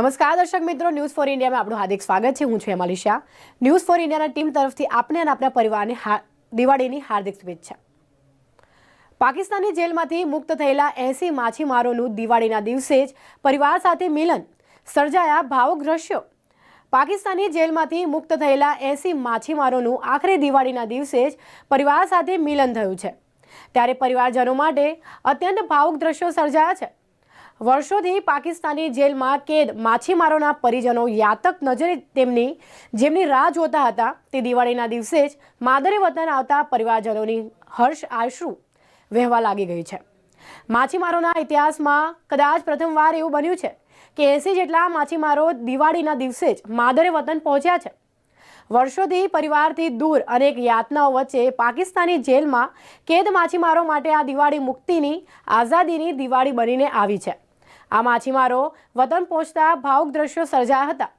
નમસ્કાર, દર્શક મિત્રો. ન્યૂઝ ફોર ઇન્ડિયામાં આપણું હાર્દિક સ્વાગત છે. હું છું હેમાલી ન્યૂઝ ફોર ઇન્ડિયાના ટીમ તરફથી આપને અને આપણા પરિવારને દિવાળીની હાર્દિક શુભેચ્છા. પાકિસ્તાની જેલમાંથી મુક્ત થયેલા એસી માછીમારોનું દિવાળીના દિવસે જ પરિવાર સાથે મિલન સર્જાયા ભાવુક દ્રશ્યો પાકિસ્તાની જેલમાંથી મુક્ત થયેલા એસી માછીમારોનું આખરે દિવાળીના દિવસે જ પરિવાર સાથે મિલન થયું છે. ત્યારે પરિવારજનો માટે અત્યંત ભાવુક દ્રશ્યો સર્જાયા છે. વર્ષોથી પાકિસ્તાની જેલમાં કેદ, માછીમારોના પરિજનો, યાતક નજરે તેમની જેમની રાહ જોતા હતા, તે દિવાળીના દિવસે જ માદરે વતન આવતા પરિવારજનોની હર્ષ આશ્રુ વહેવા લાગી ગઈ છે. માછીમારોના ઇતિહાસમાં કદાચ પ્રથમવાર એવું બન્યું છે કે એસી જેટલા માછીમારો દિવાળીના દિવસે જ માદરે વતન પહોંચ્યા છે. વર્ષોથી પરિવારથી દૂર અનેક યાતનાઓ વચ્ચે પાકિસ્તાની જેલમાં કેદ માછીમારો માટે આ દિવાળી મુક્તિની આઝાદીની દિવાળી બનીને આવી છે. આ માછીમારો વતન પહોંચતા ભાવુક દ્રશ્યો સર્જાયા હતા.